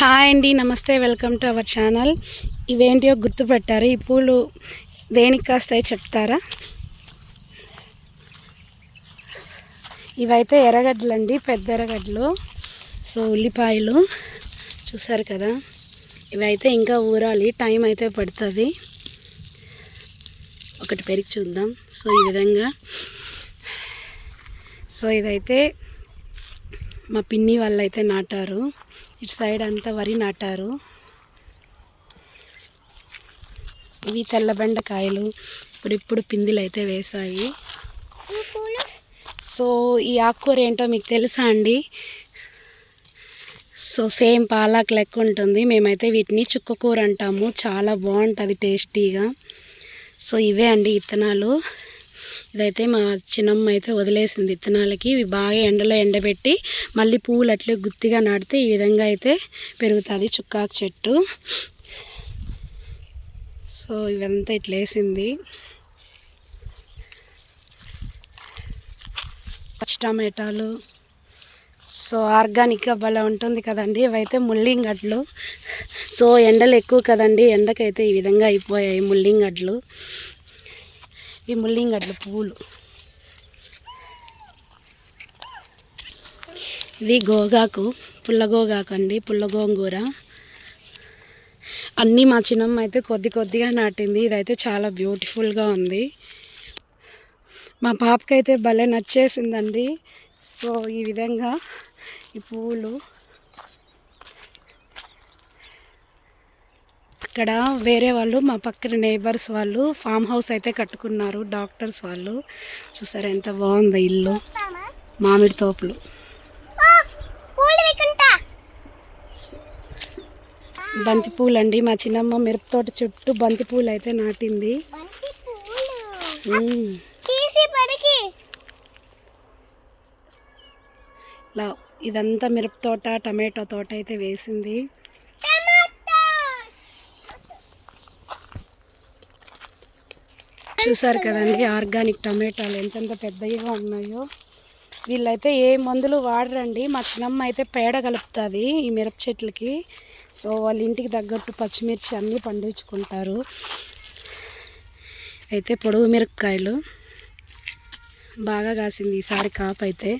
Hi అండి నమస్తే welcome to our channel. ఇవేంటియో గుర్తుపెట్టారు ఈ పూలు దేనికి కాస్తాయి చెప్తారా? ఇవైతే ఎర్రగడ్డలు అండి పెద్ద ఎర్రగడ్డలు సో ఉల్లిపాయలు చూసారు కదా? ఇవైతే ఇంకా ఊరాలి టైం అయితే పడుతుంది. ఒకటి పెరిగి చూద్దాం. సో ఈ విధంగా సో ఇదైతే మా పిన్ని వాళ్ళు అయితే నాటారు. ఇటు సైడ్ అంతా వరి నాటారు. ఇవి తెల్ల బెండకాయలు. ఇప్పుడు ఇప్పుడు పిందులు అయితే వేసాయి సో ఈ ఆకుకూర ఏంటో మీకు తెలుసా అండి? సో సేమ్ పాలాక్ లెక్క ఉంటుంది. మేమైతే వీటిని చుక్కకూర అంటాము. చాలా బాగుంటుంది టేస్టీగా. సో ఇవే అండి ఇత్తనాలు. ఇదైతే మా చిన్నమ్మ అయితే వదిలేసింది విత్తనాలకి. ఇవి బాగా ఎండలో ఎండబెట్టి మళ్ళీ పువ్వులు అట్లే గుత్తిగా నాటితే ఈ విధంగా అయితే పెరుగుతుంది చుక్కాకు చెట్టు. సో ఇవంతా ఇట్లా వేసింది. పచ్చి టమాటాలు. సో ఆర్గానిక్గా భలే ఉంటుంది కదండి. ఇవైతే ముల్లింగడ్లు సో ఎండలు ఎక్కువ కదండి. ఎండకైతే ఈ విధంగా అయిపోయాయి ముల్లింగడ్లు ఈ ముల్లింగడ్ల పువ్వులు. ఇది గోగాకు పుల్ల గోగాకు అండి పుల్ల గోంగూర. అన్నీ మా చిన్నమ్మ అయితే కొద్ది కొద్దిగా నాటింది. ఇదైతే చాలా బ్యూటిఫుల్గా ఉంది. మా పాపకైతే భలే నచ్చేసిందండి. సో ఈ విధంగా ఈ పువ్వులు ఇక్కడ వేరే వాళ్ళు మా పక్కన నేబర్స్ వాళ్ళు ఫామ్ హౌస్ అయితే కట్టుకున్నారు డాక్టర్స్ వాళ్ళు. చూసారా ఎంత బాగుంది ఇల్లు. మామిడి తోపులు. బంతి అండి మా చిన్నమ్మ మిరప తోట చుట్టూ బంతి పూలు అయితే నాటింది. ఇలా ఇదంతా మిరప తోట టమాటో తోట అయితే వేసింది. చూసారు కదండి ఆర్గానిక్ టమాటాలు ఎంతెంత పెద్దగా ఉన్నాయో. వీళ్ళైతే ఏ మందులు వాడరండి మా చిన్నమ్మ అయితే పేడ కలుపుతుంది ఈ మిరప చెట్లకి. సో వాళ్ళ ఇంటికి తగ్గట్టు పచ్చిమిర్చి అన్నీ పండించుకుంటారు. అయితే పొడవు మిరపకాయలు బాగా కాసింది ఈసారి కాపు అయితే.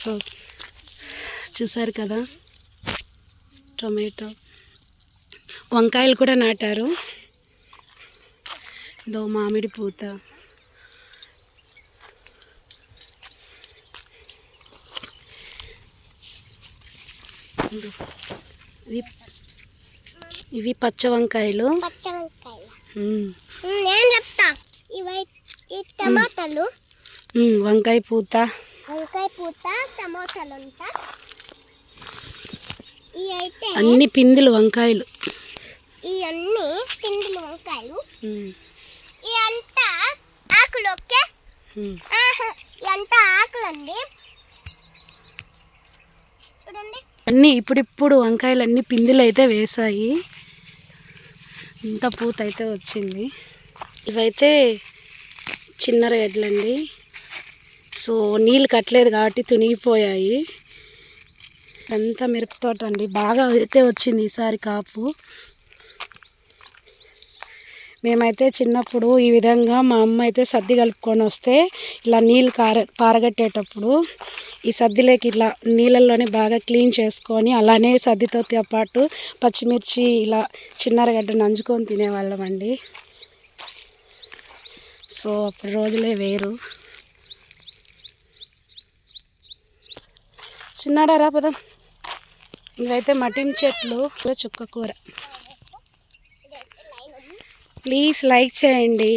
సో చూసారు కదా? టొమాటో. వంకాయలు కూడా నాటారు. దో మామిడి పూత. ఇవి ఇవి పచ్చ వంకాయలు. నేను చెప్తా. ఇవి టమాటాలు. వంకాయ పూత. వంకాయ పూత టమాటాలు ఉంటా. అన్ని పిందులు వంకాయలు. అన్ని వంకాయలు. ఆకులు ఓకే ఆకులు అండి అన్నీ ఇప్పుడిప్పుడు వంకాయలు అన్ని పిందులు అయితే వేసాయి ఇంత పూత అయితే వచ్చింది. ఇవైతే చిన్న రేడ్లండి. సో నీళ్ళు కట్టలేదు కాబట్టి తునిగిపోయాయి. ఎంత మిరప తోట అండి. బాగా అయితే వచ్చింది ఈసారి కాపు. మేమైతే చిన్నప్పుడు ఈ విధంగా మా అమ్మ అయితే సర్ది కలుపుకొని వస్తే ఇలా నీళ్ళు కార పారగట్టేటప్పుడు ఈ సర్దిలోకి ఇట్లా నీళ్ళల్లోనే బాగా క్లీన్ చేసుకొని అలానే సర్దితో పాటు పచ్చిమిర్చి ఇలా చిన్నరగడ్డ నంజుకొని తినేవాళ్ళం అండి. సో అప్పుడు రోజులే వేరు. చిన్నాడారా పదం? ఇవైతే మటిన్ చెట్లు చుక్క కూర. ప్లీజ్ లైక్ చేయండి.